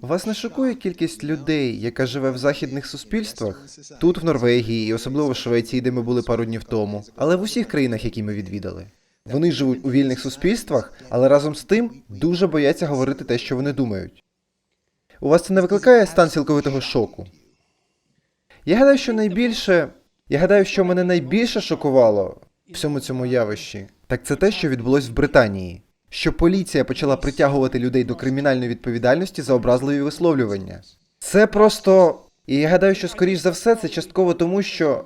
Вас не шокує кількість людей, яка живе в західних суспільствах? Тут, в Норвегії, і особливо в Швеції, де ми були пару днів тому, але в усіх країнах, які ми відвідали. Вони живуть у вільних суспільствах, але разом з тим дуже бояться говорити те, що вони думають. У вас це не викликає стан цілковитого шоку? Я гадаю, що найбільше. Я гадаю, що мене найбільше шокувало в всьому цьому явищі, так це те, що відбулось в Британії. Що поліція почала притягувати людей до кримінальної відповідальності за образливі висловлювання. Це просто. І я гадаю, що скоріш за все це частково тому, що.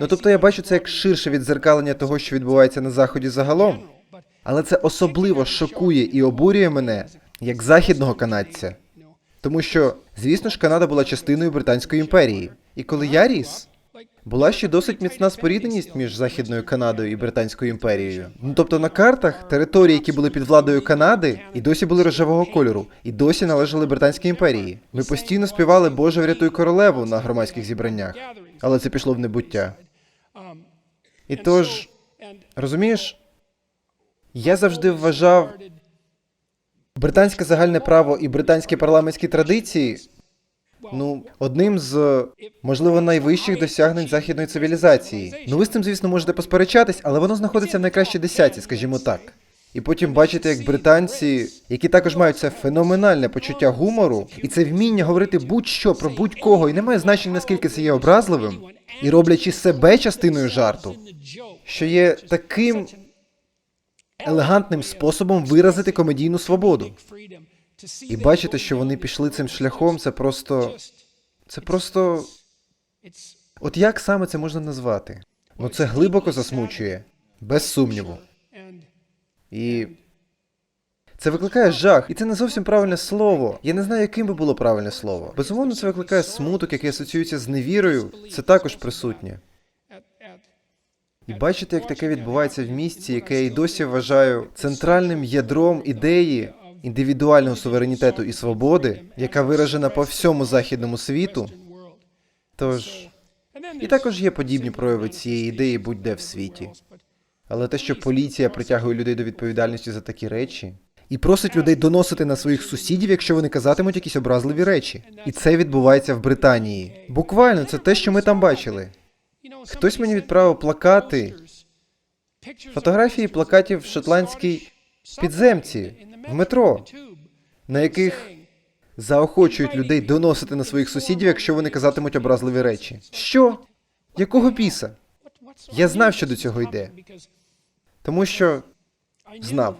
Ну тобто я бачу це як ширше відзеркалення того, що відбувається на заході загалом. Але це особливо шокує і обурює мене як західного канадця. Тому що, звісно ж, Канада була частиною Британської імперії. І коли я ріс, була ще досить міцна спорідненість між Західною Канадою і Британською імперією. Ну тобто на картах території, які були під владою Канади, і досі були рожевого кольору, і досі належали Британській імперії. Ми постійно співали Боже врятуй королеву на громадських зібраннях, але це пішло в небуття. І тож, розумієш, я завжди вважав британське загальне право і британські парламентські традиції ну одним з можливо найвищих досягнень західної цивілізації. Ну ви з цим, звісно, можете посперечатись, але воно знаходиться в найкращій десятці, скажімо так. І потім бачите, як британці, які також мають це феноменальне почуття гумору, і це вміння говорити будь-що про будь-кого, і немає значення, наскільки це є образливим, і роблячи себе частиною жарту, що є таким елегантним способом виразити комедійну свободу. І бачите, що вони пішли цим шляхом, це просто. Це просто. От як саме це можна назвати? Ну це глибоко засмучує, без сумніву. І це викликає жах, і це не зовсім правильне слово. Я не знаю, яким би було правильне слово. Безумовно, це викликає смуток, який асоціюється з невірою. Це також присутнє. І бачите, як таке відбувається в місті, яке я й досі вважаю центральним ядром ідеї індивідуального суверенітету і свободи, яка виражена по всьому західному світу. Тож і також є подібні прояви цієї ідеї будь-де в світі. Але те, що поліція притягує людей до відповідальності за такі речі, і просить людей доносити на своїх сусідів, якщо вони казатимуть якісь образливі речі. І це відбувається в Британії. Буквально це те, що ми там бачили. Хтось мені відправив плакати, фотографії плакатів в шотландській підземці в метро, на яких заохочують людей доносити на своїх сусідів, якщо вони казатимуть образливі речі. Що? Якого біса? Я знав, що до цього йде. Тому що знав.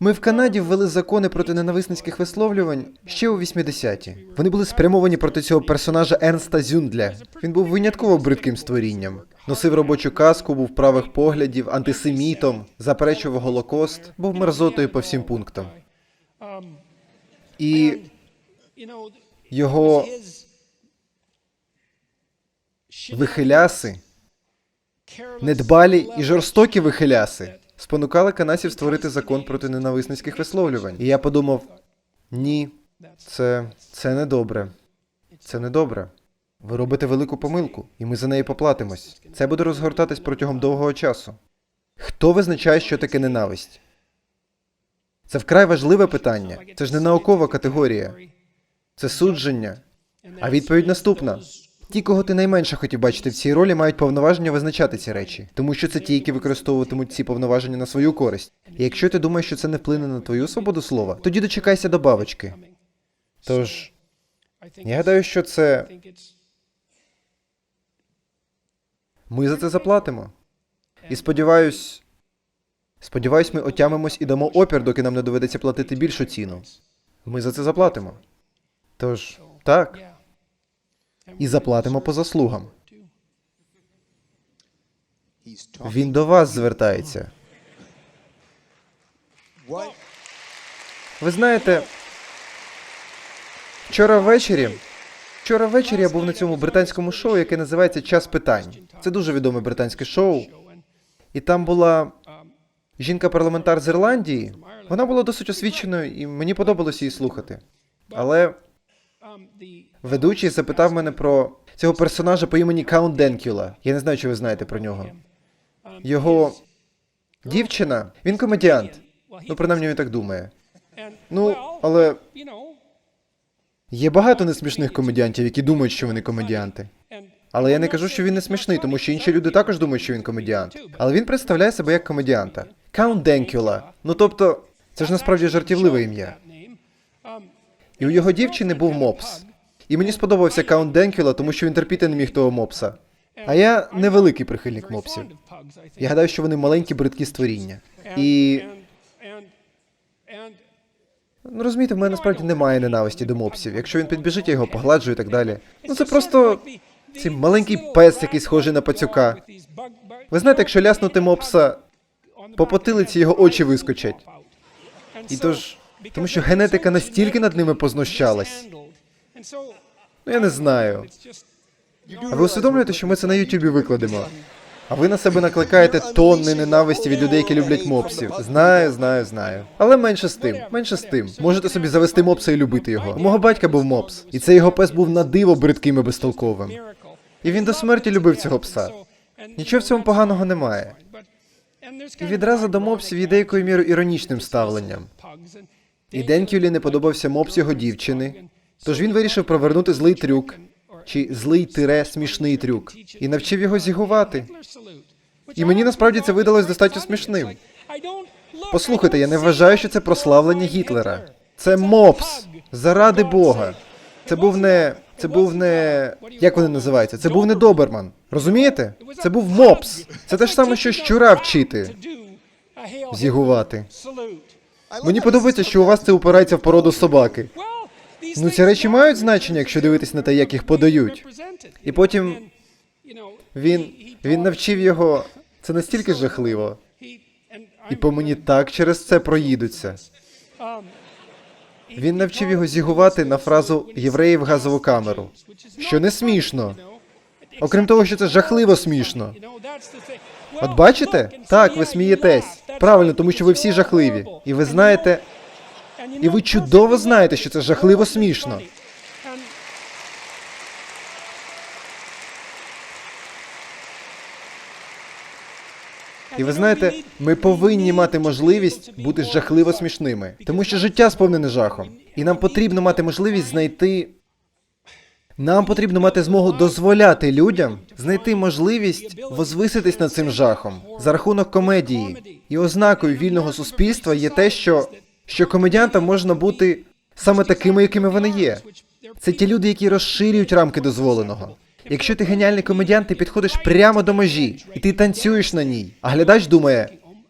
Ми в Канаді ввели закони проти ненависницьких висловлювань ще у 80-ті. Вони були спрямовані проти цього персонажа Ернста Зюндля. Він був винятково бридким створінням. Носив робочу каску, був правих поглядів, антисемітом, заперечував голокост, був мерзотою по всім пунктам. І його вихиляси, недбалі і жорстокі вихиляси спонукали канадців створити закон проти ненависницьких висловлювань. І я подумав: ні, це, це добре. Це не добре. Ви робите велику помилку, і ми за неї поплатимось. Це буде розгортатись протягом довгого часу. Хто визначає, що таке ненависть? Це вкрай важливе питання. Це ж не наукова категорія. Це судження. А відповідь наступна: ті, кого ти найменше хотів бачити в цій ролі, мають повноваження визначати ці речі, тому що це ті, які використовуватимуть ці повноваження на свою користь. І якщо ти думаєш, що це не вплине на твою свободу слова, тоді дочекайся до бабочки. Тож я гадаю, що це ми за це заплатимо. І сподіваюсь, сподіваюсь, ми отямимось і дамо опір, доки нам не доведеться платити більшу ціну. Ми за це заплатимо. Тож, так, і заплатимо по заслугам. Він до вас звертається. Ви знаєте, вчора ввечері. Вчора ввечері я був на цьому британському шоу, яке називається Час питань. Це дуже відоме британське шоу. І там була жінка-парламентар з Ірландії. Вона була досить освіченою, і мені подобалося її слухати. Але ведучий запитав мене про цього персонажа по імені Каунт Денкюла. Я не знаю, чи ви знаєте про нього. Його дівчина, він комедіант. Ну, принаймні він так думає. Ну, але є багато несмішних комедіантів, які думають, що вони комедіанти. Але я не кажу, що він не смішний, тому що інші люди також думають, що він комедіант. Але він представляє себе як комедіанта. Каунт Денкюла. Ну тобто, це ж насправді жартівливе ім'я. І у його дівчини був мопс. І мені сподобався Каунт Денкюла, тому що він терпіти не міг того мопса. А я невеликий прихильник мопсів. Я гадаю, що вони маленькі бридкі створіння. І ну розумієте, в мене насправді немає ненависті до мопсів. Якщо він підбіжить, я його погладжу і так далі. Ну це просто цей маленький пес, який схожий на пацюка. Ви знаєте, якщо ляснути мопса по потилиці, його очі вискочать. І тож, тому що генетика настільки над ними познущалась. Ну я не знаю. А ви усвідомлюєте, що ми це на Ютубі викладемо? А ви на себе накликаєте тонни ненависті від людей, які люблять мопсів. Знаю, знаю, знаю. Але менше з тим, менше з тим. Можете собі завести мопса і любити його. Мого батька був мопс, і цей його пес був на диво бридким і безтолковим. І він до смерті любив цього пса. Нічого в цьому поганого немає. І відразу до мопсів є деякою мірою іронічним ставленням. І Денкюлі не подобався мопс його дівчини, тож він вирішив провернути злий трюк, чи злий тире смішний трюк, і навчив його зігувати. І мені насправді це видалось достатньо смішним. Послухайте, я не вважаю, що це прославлення Гітлера. Це мопс. Заради Бога. Це був не. Це був не. Як вони називаються? Це був не Доберман. Розумієте? Це був мопс. Це те ж саме, що щура вчити. Зігувати. Мені подобається, що у вас це упирається в породу собаки. Ну, ці речі мають значення, якщо дивитись на те, як їх подають. І потім він. він навчив його. Це настільки жахливо. І по мені так через це проїдуться. Він навчив його зігувати на фразу євреї в газову камеру. Що не смішно. Окрім того, що це жахливо смішно. От бачите? Так, ви смієтесь. Правильно, тому що ви всі жахливі. І ви знаєте, і ви чудово знаєте, що це жахливо смішно. І ви знаєте, ми повинні мати можливість бути жахливо смішними, тому що життя сповнене жахом, і нам потрібно мати можливість знайти. Нам потрібно мати змогу дозволяти людям знайти можливість возвиситись над цим жахом за рахунок комедії. І ознакою вільного суспільства є те, що, що комедіантам можна бути саме такими, якими вони є. Це ті люди, які розширюють рамки дозволеного. Якщо ти геніальний комедіант, ти підходиш прямо до межі, і ти танцюєш на ній. А глядач думає.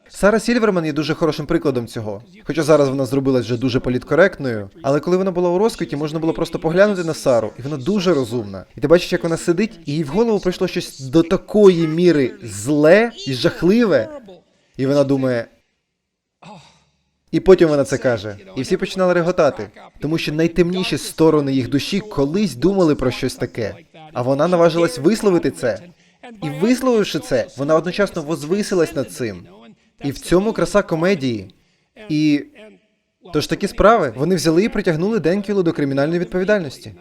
Сара Сільверман є дуже хорошим прикладом цього. Хоча зараз вона зробилась вже дуже політкоректною, але коли вона була у розквіті, можна було просто поглянути на Сару, і вона дуже розумна. І ти бачиш, як вона сидить, і їй в голову прийшло щось до такої міри зле і жахливе. І вона думає. І потім вона це каже. І всі починали реготати, тому що найтемніші сторони їх душі колись думали про щось таке. А вона наважилась висловити це. І висловивши це, вона одночасно возвисилась над цим. І в цьому краса комедії. І тож такі справи вони взяли і притягнули Денкілу до кримінальної відповідальності.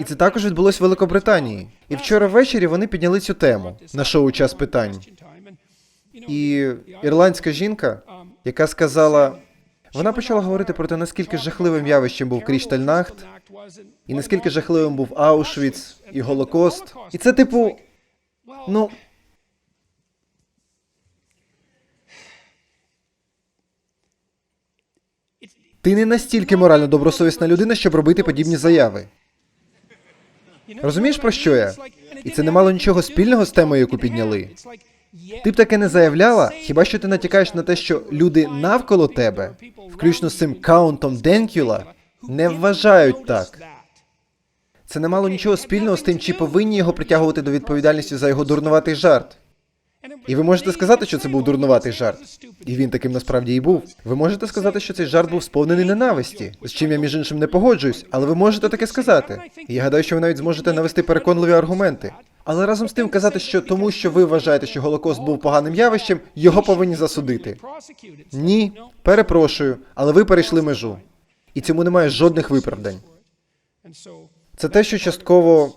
І це також відбулось в Великобританії. І вчора ввечері вони підняли цю тему на шоу час питань. І ірландська жінка, яка сказала, вона почала говорити про те, наскільки жахливим явищем був Кріштальнахт, і наскільки жахливим був Аушвіц і Голокост. І це, типу, ну. Ти не настільки морально добросовісна людина, щоб робити подібні заяви. Розумієш, про що я? І це не мало нічого спільного з темою, яку підняли. Ти б таке не заявляла, хіба що ти натякаєш на те, що люди навколо тебе, включно з цим каунтом Денкюла, не вважають так. Це не мало нічого спільного з тим, чи повинні його притягувати до відповідальності за його дурнуватий жарт. І ви можете сказати, що це був дурнуватий жарт. І він таким насправді і був. Ви можете сказати, що цей жарт був сповнений ненависті, з чим я між іншим не погоджуюсь, але ви можете таке сказати. І я гадаю, що ви навіть зможете навести переконливі аргументи. Але разом з тим казати, що тому, що ви вважаєте, що Голокост був поганим явищем, його повинні засудити. Ні, перепрошую, але ви перейшли межу. І цьому немає жодних виправдань. Це те, що частково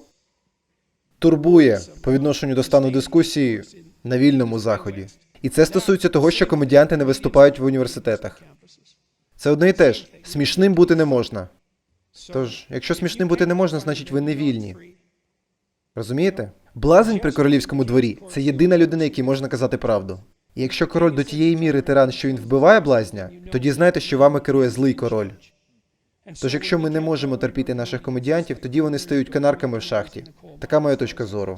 турбує по відношенню до стану дискусії на вільному заході. І це стосується того, що комедіанти не виступають в університетах. Це одне і те ж. Смішним бути не можна. Тож, якщо смішним бути не можна, значить ви не вільні. Розумієте? Блазень при королівському дворі це єдина людина, якій можна казати правду. І якщо король до тієї міри тиран, що він вбиває блазня, тоді знайте, що вами керує злий король. Тож, якщо ми не можемо терпіти наших комедіантів, тоді вони стають канарками в шахті. Така моя точка зору.